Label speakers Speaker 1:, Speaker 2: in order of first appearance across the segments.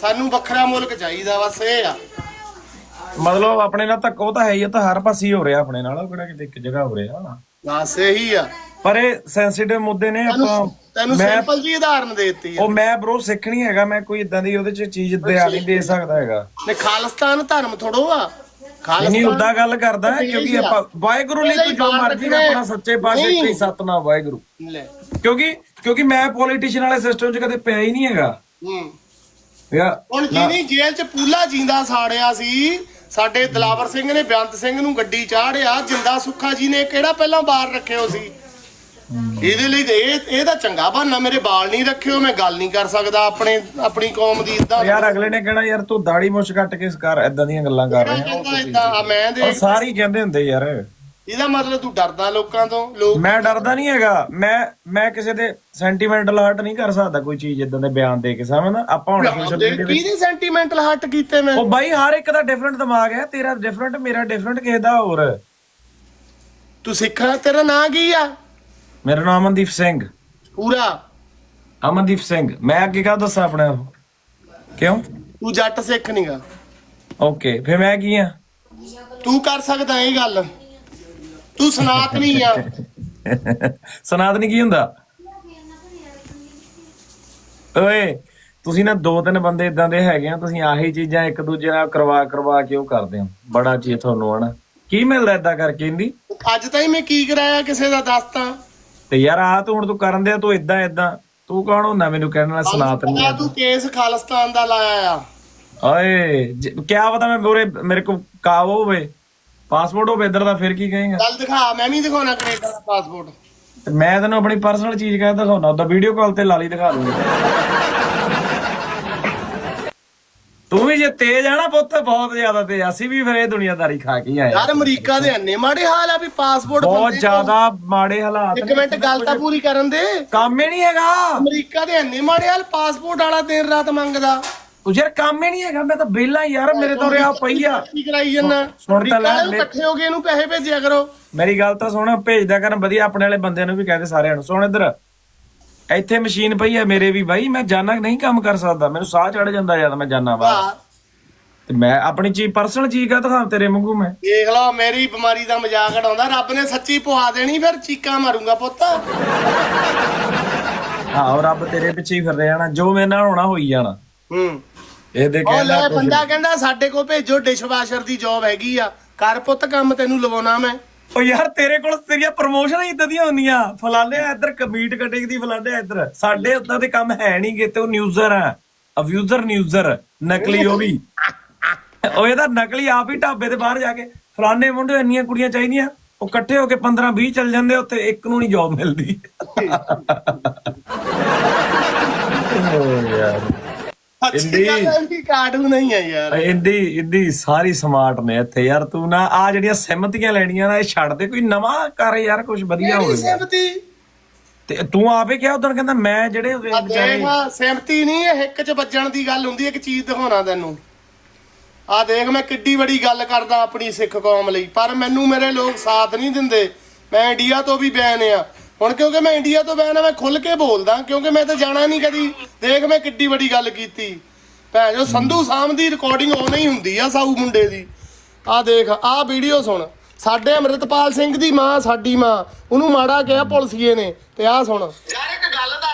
Speaker 1: ਸਾਨੂੰ ਵੱਖਰਾ ਮੁਲਕ ਚਾਹੀਦਾ ਬਸ ਇਹ ਆ।
Speaker 2: ਮਤਲਬ ਆਪਣੇ ਨਾਲ ਧੱਕਾ ਉਹ ਤਾਂ ਹੈ ਹੀ ਆ, ਤਾਂ ਹਰ ਪਾਸੇ ਹੀ ਹੋ ਰਿਹਾ ਆਪਣੇ ਨਾਲ ਉਹ ਕਿਹੜਾ ਕਿਤੇ ਇੱਕ ਜਗ੍ਹਾ ਹੋ ਰਿਹਾ
Speaker 1: ਬਸ ਇਹੀ ਆ।
Speaker 2: ਪਰ ਇਹ ਸੈਂਸਿਟਿਵ ਮੁੱਦੇ ਨੇ ਆਪਾਂ
Speaker 1: ਤੈਨੂੰ ਤੈਨੂੰ
Speaker 2: ਮੈਂ
Speaker 1: ਸਿੰਪਲ ਜੀ ਉਦਾਹਰਨ ਦੇ ਦਿੱਤੀ ਆ।
Speaker 2: ਉਹ ਮੈਂ ਬ్రో ਸਿੱਖ ਨਹੀਂ ਹੈਗਾ ਮੈਂ ਕੋਈ ਇਦਾਂ ਦੀ ਉਹਦੇ ਚ ਚੀਜ਼ ਦਿਆ ਨਹੀਂ ਦੇ ਸਕਦਾ ਹੈਗਾ।
Speaker 1: ਨੇ ਖਾਲਿਸਤਾਨ ਧਰਮ ਥੋੜੋ ਆ।
Speaker 2: ਨਹੀਂ ਉਦਾਂ ਗੱਲ ਕਰਦਾ ਕਿਉਂਕਿ ਆਪਾਂ ਵਾਹਿਗੁਰੂ ਲਈ ਤੂੰ ਜੋ ਮਰਜ਼ੀ ਨਾ ਆਪਣਾ ਸੱਚੇ ਪਾਸੇ ਤੇ ਸਤਨਾਮ ਵਾਹਿਗੁਰੂ।
Speaker 1: ਲੈ।
Speaker 2: ਕਿਉਂਕਿ ਕਿਉਂਕਿ ਮੈਂ ਪੋਲੀਟੀਸ਼ੀਅਨ ਵਾਲੇ ਸਿਸਟਮ 'ਚ ਕਦੇ ਪਿਆ ਹੀ ਨਹੀਂ ਹੈਗਾ।
Speaker 1: ਹੂੰ।
Speaker 2: ਯਾ
Speaker 1: ਹੁਣ ਜਿਹਨੇ ਜੇਲ੍ਹ 'ਚ ਪੂਲਾ ਜਿੰਦਾ ਸਾੜਿਆ ਸੀ ਸਾਡੇ ਦਲਾਵਰ ਸਿੰਘ ਨੇ ਬੇਅੰਤ ਸਿੰਘ ਨੂੰ ਗੱਡੀ ਚਾੜਿਆ ਜਿੰਦਾ ਸੁੱਖਾ ਜੀ ਨੇ ਕਿਹੜਾ ਪਹਿਲਾਂ ਬਾਹਰ ਰੱਖਿਓ ਸੀ? ਇਹਦੇ ਲਈ ਤੇ ਇਹ ਇਹ ਤਾਂ ਚੰਗਾ ਬਹਾਨਾ ਮੇਰੇ ਬਾਲ ਨਹੀਂ ਰੱਖਿਓ ਮੈਂ ਗੱਲ ਨਹੀਂ ਕਰ ਸਕਦਾ ਆਪਣੇ ਆਪਣੀ ਕੌਮ ਦੀ ਇਦਾਂ
Speaker 2: ਯਾਰ ਅਗਲੇ ਨੇ ਕਹਿਣਾ ਯਾਰ ਤੂੰ ਦਾੜੀ ਮੁੱਛ ਕੱਟ ਕੇ ਕਰ ਇਦਾਂ ਦੀਆਂ ਗੱਲਾਂ ਕਰ ਰਿਹਾ
Speaker 1: ਇਦਾਂ ਆ ਮੈਂ ਦੇ
Speaker 2: ਸਾਰੇ ਹੀ ਕਹਿੰਦੇ ਹੁੰਦੇ ਯਾਰ।
Speaker 1: ਇਹਦਾ ਮਤਲਬ ਤੂੰ ਡਰਦਾ ਲੋਕਾਂ ਤੋਂ? ਲੋਕ
Speaker 2: ਮੈਂ ਡਰਦਾ ਨਹੀਂ ਹੈਗਾ। ਮੈਂ ਮੈਂ ਕਿਸੇ ਦੇ ਸੈਂਟੀਮੈਂਟਲ ਹਰਟ ਨਹੀਂ ਕਰ ਸਕਦਾ ਕੋਈ ਚੀਜ਼ ਇਦਾਂ ਦੇ ਬਿਆਨ ਦੇ ਕੇ ਸਮਝਦਾ? ਆਪਾਂ ਹੁਣ ਸੋਸ਼ਲ ਮੀਡੀਆ ਵਿੱਚ
Speaker 1: ਕਿਹਦੀ ਸੈਂਟੀਮੈਂਟਲ ਹੱਟ ਕੀਤੇ ਮੈਂ?
Speaker 2: ਉਹ ਬਾਈ ਹਰ ਇੱਕ ਦਾ ਡਿਫਰੈਂਟ ਦਿਮਾਗ ਹੈ ਤੇਰਾ ਡਿਫਰੈਂਟ ਮੇਰਾ ਡਿਫਰੈਂਟ ਕਿਸੇ ਦਾ ਹੋਰ।
Speaker 1: ਤੂੰ ਸਿੱਖਾ ਤੇਰਾ ਨਾਂ ਕੀ ਆ?
Speaker 2: ਮੇਰਾ ਨਾਮ ਅਮਨਦੀਪ ਸਿੰਘ।
Speaker 1: ਪੂਰਾ।
Speaker 2: ਅਮਨਦੀਪ ਸਿੰਘ। ਮੈਂ ਅੱਗੇ ਕਾ ਦੱਸਾਂ ਆਪਣੇ ਆਪ? ਕਿਉਂ?
Speaker 1: ਤੂੰ ਜੱਟ ਸਿੱਖ ਨਹੀਂਗਾ
Speaker 2: ਓਕੇ ਫਿਰ ਮੈਂ ਕੀ ਆ?
Speaker 1: ਤੂੰ ਕਰ ਸਕਦਾ ਇਹ ਗੱਲ। ਤੂੰ ਸਨਾਤਨੀ ਆ।
Speaker 2: ਸਨਾਤਨੀ ਕੀ ਹੁੰਦਾ? ਓਏ ਤੁਸੀਂ ਨਾ ਦੋ ਤਿੰਨ ਬੰਦੇ ਇਦਾਂ ਦੇ ਹੈਗੇ ਆ ਤੁਸੀਂ ਆਹੀ ਚੀਜ਼ਾਂ ਇੱਕ ਦੂਜੇ ਨਾਲ ਕਰਵਾ ਕਰਵਾ ਕੇ ਉਹ ਕਰਦੇ ਹੋ। ਬੜਾ ਚੀਜ਼ ਤੁਹਾਨੂੰ ਹਨਾ। ਕੀ ਮਿਲਦਾ ਇਦਾਂ ਕਰਕੇ ਇੰਦੀ
Speaker 1: ਅੱਜ ਤਾਈਂ ਮੈਂ ਕੀ ਕਰਾਇਆ ਕਿਸੇ ਦਾ ਦੱਸਤਾ?
Speaker 2: ਤੇ ਯਾਰ ਆ ਤੂੰ ਹੁਣ ਤੂੰ ਕਰਨ ਦਿਆ ਤੂੰ ਇਦਾਂ ਇਦਾਂ ਤੂੰ ਕੌਣ ਹੁੰਦਾ ਮੈਨੂੰ ਕਹਿਣ ਵਾਲਾ ਸਨਾਤਨੀ ਆ
Speaker 1: ਤੂੰ ਕੇਸ ਖਾਲਿਸਤਾਨ ਦਾ ਲਾਇਆ ਆ।
Speaker 2: ਓਏ ਕਿਆ ਪਤਾ ਮੈਂ ਮੋਰੇ ਮੇਰੇ ਕੋ ਕਾਵ ਹੋਵੇ। ਪਾਸਪੋਰਟ ਹੋਵੇ ਇਧਰ ਦਾ ਫਿਰ ਕੀ ਕਹੇਗਾ
Speaker 1: ਚੱਲ ਦਿਖਾ ਮੈਂ ਵੀ ਦਿਖਾਉਣਾ ਕੈਨੇਡਾ ਦਾ ਪਾਸਪੋਰਟ
Speaker 2: ਤੇ ਮੈਂ ਤੈਨੂੰ ਆਪਣੀ ਪਰਸਨਲ ਚੀਜ਼ ਕਹਿ ਦਿਖਾਉਣਾ ਉਹਦਾ ਵੀਡੀਓ ਕਾਲ ਤੇ ਲਾ ਲਈ ਦਿਖਾ ਦੂੰਗਾ ਤੂੰ ਵੀ ਜੇ ਤੇਜ਼ ਆ ਨਾ ਪੁੱਤ ਬਹੁਤ ਜ਼ਿਆਦਾ ਤੇਜ਼ ਆ। ਅਸੀਂ ਵੀ ਫਿਰ ਇਹ ਦੁਨੀਆਦਾਰੀ ਖਾ ਕੇ ਹੀ ਆਏ ਆ।
Speaker 1: ਯਾਰ ਅਮਰੀਕਾ ਦੇ ਅੰਨੇ ਮਾੜੇ ਹਾਲ ਆ ਵੀ ਪਾਸਪੋਰਟ
Speaker 2: ਬਹੁਤ ਜ਼ਿਆਦਾ ਮਾੜੇ ਹਾਲਾਤ
Speaker 1: ਇੱਕ
Speaker 2: ਨੇ।
Speaker 1: ਮਿੰਟ ਗੱਲ ਤਾਂ ਪੂਰੀ ਕਰਨ ਦੇ
Speaker 2: ਕੰਮ ਹੀ ਨਹੀਂ ਹੈਗਾ
Speaker 1: ਅਮਰੀਕਾ ਦੇ ਅੰਨੇ ਮਾੜੇ ਹਾਲ ਪਾਸਪੋਰਟ ਵਾਲਾ ਦਿਨ ਰਾਤ ਮੰਗਦਾ
Speaker 2: ਉਹ ਯਾਰ ਕੰਮ ਹੀ ਨਹੀਂ ਹੈਗਾ ਮੈਂ ਤਾਂ ਵਿਹਲਾ ਯਾਰ ਮੇਰੇ ਤੋਂ ਰਿਆ ਪਈ ਆ।
Speaker 1: ਕੀ ਕਰਾਈ ਜੰਨਾ
Speaker 2: ਸੁਣ ਤਾਂ ਲੈ,
Speaker 1: ਅਮਰੀਕਾ ਇਕੱਠੇ ਹੋ ਕੇ ਇਹਨੂੰ ਪੈਸੇ ਭੇਜਿਆ ਕਰੋ।
Speaker 2: ਮੇਰੀ ਗੱਲ ਤਾਂ ਸੁਣ ਭੇਜਦਾ ਕਰਨ ਵਧੀਆ ਆਪਣੇ ਵਾਲੇ ਬੰਦਿਆਂ ਨੂੰ ਵੀ ਕਹਿੰਦੇ ਸਾਰਿਆਂ ਨੂੰ। ਸੁਣ ਇੱਧਰ। ਇੱਥੇ ਮਸ਼ੀਨ ਪਈ ਆ ਮੇਰੇ ਵੀ ਬਾਈ ਮੈਂ ਜਾਣਾ ਨਹੀਂ ਕੰਮ ਕਰ ਸਕਦਾ? ਮੈਨੂੰ ਸਾਹ ਚੜ ਜਾਂਦਾ ਜਦ ਮੈਂ ਜਾਣਾ ਬਾਹਰ।
Speaker 1: ਵਾਹ।
Speaker 2: ਤੇ ਮੈਂ ਆਪਣੀ ਚੀਜ਼ ਪਰਸਨਲ ਚੀਜ਼ ਕਾ ਦਿਖਾ ਤੇਰੇ ਵਾਂਗੂ ਮੈਂ?
Speaker 1: ਦੇਖ ਲਓ ਮੇਰੀ ਬਿਮਾਰੀ ਦਾ ਮਜ਼ਾਕ ਉਡਾਉਂਦਾ। ਰੱਬ ਨੇ ਸੱਚੀ ਪਵਾ ਦੇਣੀ ਫਿਰ ਚੀਕਾਂ ਮਾਰੂੰਗਾ ਪੁੱਤ।
Speaker 2: ਹਾਂ ਰੱਬ ਤੇਰੇ ਪਿੱਛੇ ਹੀ ਫਿਰ ਰਿਹਾ ਜੋ ਮੇਰੇ ਨਾਲ ਹੋਣਾ ਹੋਈ ਜਾਣਾ।
Speaker 1: ਹੂੰ।
Speaker 2: ਇਹਦੇ
Speaker 1: ਉਹ
Speaker 2: ਕਹਿੰਦਾ
Speaker 1: ਲੈ ਬੰਦਾ ਕਹਿੰਦਾ ਸਾਡੇ ਕੋਲ ਭੇਜੋ ਡਿਸ਼ਵਾਸ਼ਰ ਦੀ ਜੌਬ ਹੈਗੀ ਆ। ਕਰ ਪੁੱਤ ਕੰਮ ਤੈਨੂੰ ਲਵਾਉਣਾ ਮੈਂ।
Speaker 2: ਉਹ ਯਾਰ ਤੇਰੇ ਕੋਲ ਤੇਰੀਆਂ ਪ੍ਰਮੋਸ਼ਨਾਂ ਹੀ ਇਦਾਂ ਦੀਆਂ ਹੁੰਦੀਆਂ। ਫਲਾਣੇ ਇੱਧਰ ਕਮੀਟ ਕਟਿੰਗ ਦੀ ਫਲਾਣੇ ਇੱਧਰ। ਸਾਡੇ ਉਦਾਂ ਦੇ ਕੰਮ ਹੈ ਨਹੀਂ ਗੇ ਤੇ ਉਹ ਨਿਊਜ਼ਰ ਆ। ਅਬਿਊਜ਼ਰ ਨਿਊਜ਼ਰ ਨਕਲੀ ਉਹ ਵੀ। ਉਹ ਇਹਦਾ ਨਕਲੀ ਆਪ ਹੀ ਢਾਬੇ ਤੇ ਬਾਹਰ ਜਾ ਕੇ ਫਲਾਣੇ ਮੁੰਡੇ ਇੰਨੀਆਂ ਕੁੜੀਆਂ ਚਾਹੀਦੀਆਂ ਉਹ ਇਕੱਠੇ ਹੋ ਕੇ 15 20 ਚੱਲ ਜਾਂਦੇ ਉੱਥੇ ਇੱਕ ਨੂੰ ਨਹੀਂ ਜੌਬ ਮਿਲਦੀ। ਓ ਯਾਰ।
Speaker 1: ਅੱਛੀ ਗੱਲ ਹੈ ਕਿ ਕਾਰਟੂਨ ਨਹੀਂ ਹੈ ਯਾਰ।
Speaker 2: ਇੰਦੀ ਇੰਦੀ ਸਾਰੀ ਸਮਾਰਟ ਨੇ ਇੱਥੇ ਯਾਰ ਤੂੰ ਨਾ ਆ ਜਿਹੜੀਆਂ ਸਹਿਮਤੀਆਂ ਲੈਣੀਆਂ ਨਾ ਇਹ ਛੱਡ ਦੇ ਕੋਈ ਨਵਾਂ ਕਰ ਯਾਰ ਕੁਝ ਵਧੀਆ ਹੋਵੇ।
Speaker 1: ਸਹਿਮਤੀ
Speaker 2: ਤੇ ਤੂੰ ਆਪੇ ਕਿਹਾ ਉਦੋਂ ਕਹਿੰਦਾ ਮੈਂ ਜਿਹੜੇ ਵਿਚਾਰੇ
Speaker 1: ਸਹਿਮਤੀ ਨਹੀਂ ਇਹ ਹਿੱਕ 'ਚ ਵੱਜਣ ਦੀ ਗੱਲ ਹੁੰਦੀ ਹੈ ਇੱਕ ਚੀਜ਼ ਦਿਖਾਉਣਾ ਤੈਨੂੰ। ਆ ਦੇਖ ਮੈਂ ਕਿੱਡੀ ਵੱਡੀ ਗੱਲ ਕਰਦਾ ਆਪਣੀ ਸਿੱਖ ਕੌਮ ਲਈ ਪਰ ਮੈਨੂੰ ਮੇਰੇ ਲੋਕ ਸਾਥ ਨਹੀਂ ਦਿੰਦੇ। ਮੈਂ ਇੰਡੀਆ ਤੋਂ ਵੀ ਬੈਨ ਆ। ਹੁਣ ਕਿਉਂਕਿ ਮੈਂ ਇੰਡੀਆ ਤੋਂ ਬੈਨ ਆ ਮੈਂ ਖੁੱਲ ਕੇ ਬੋਲਦਾ ਕਿਉਂਕਿ ਮੈਂ ਤਾਂ ਜਾਣਾ ਨਹੀਂ ਕਦੀ। ਦੇਖ ਮੈਂ ਕਿੱਡੀ ਵੱਡੀ ਗੱਲ ਕੀਤੀ। ਭੈਣ ਜੋ ਸੰਧੂ ਸਾਮ ਦੀ ਰਿਕਾਰਡਿੰਗ ਉਹ ਨਹੀਂ ਹੁੰਦੀ ਆ ਸਾਊ ਮੁੰਡੇ ਦੀ। ਆ ਦੇਖ ਆ ਵੀਡੀਓ ਸੁਣ। ਸਾਡੇ ਅੰਮ੍ਰਿਤਪਾਲ ਸਿੰਘ ਦੀ ਮਾਂ ਸਾਡੀ ਮਾਂ। ਉਹਨੂੰ ਮਾੜਾ ਕਿਹਾ ਪੁਲਸੀਏ ਨੇ ਤੇ ਆ ਸੁਣ। ਯਾਰ ਇੱਕ ਗੱਲ ਦੱਸ।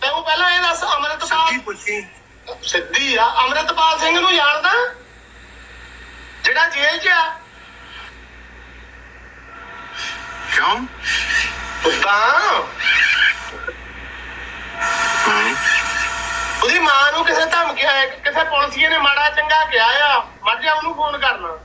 Speaker 1: ਤੈਨੂੰ ਪਹਿਲਾਂ ਇਹ ਦੱਸ ਅੰਮ੍ਰਿਤਪਾਲ ਸਿੱਧੀ ਆ ਅੰਮ੍ਰਿਤਪਾਲ ਸਿੰਘ ਨੂੰ ਜਾਣਦਾ ਜਿਹੜਾ ਜੇਲ੍ਹ 'ਚ ਆ।
Speaker 3: ਕਿਉਂ
Speaker 1: ਤਾਂ ਉਹਦੀ ਮਾਂ ਨੂੰ ਕਿਸੇ ਧਮਕੀ ਆਇਆ ਕਿਸੇ ਪੁਲਸੀਏ ਨੇ ਮਾੜਾ ਚੰਗਾ ਕਿਹਾ ਆ। ਜਾ ਉਹਨੂੰ ਫੋਨ ਕਰਨਾ।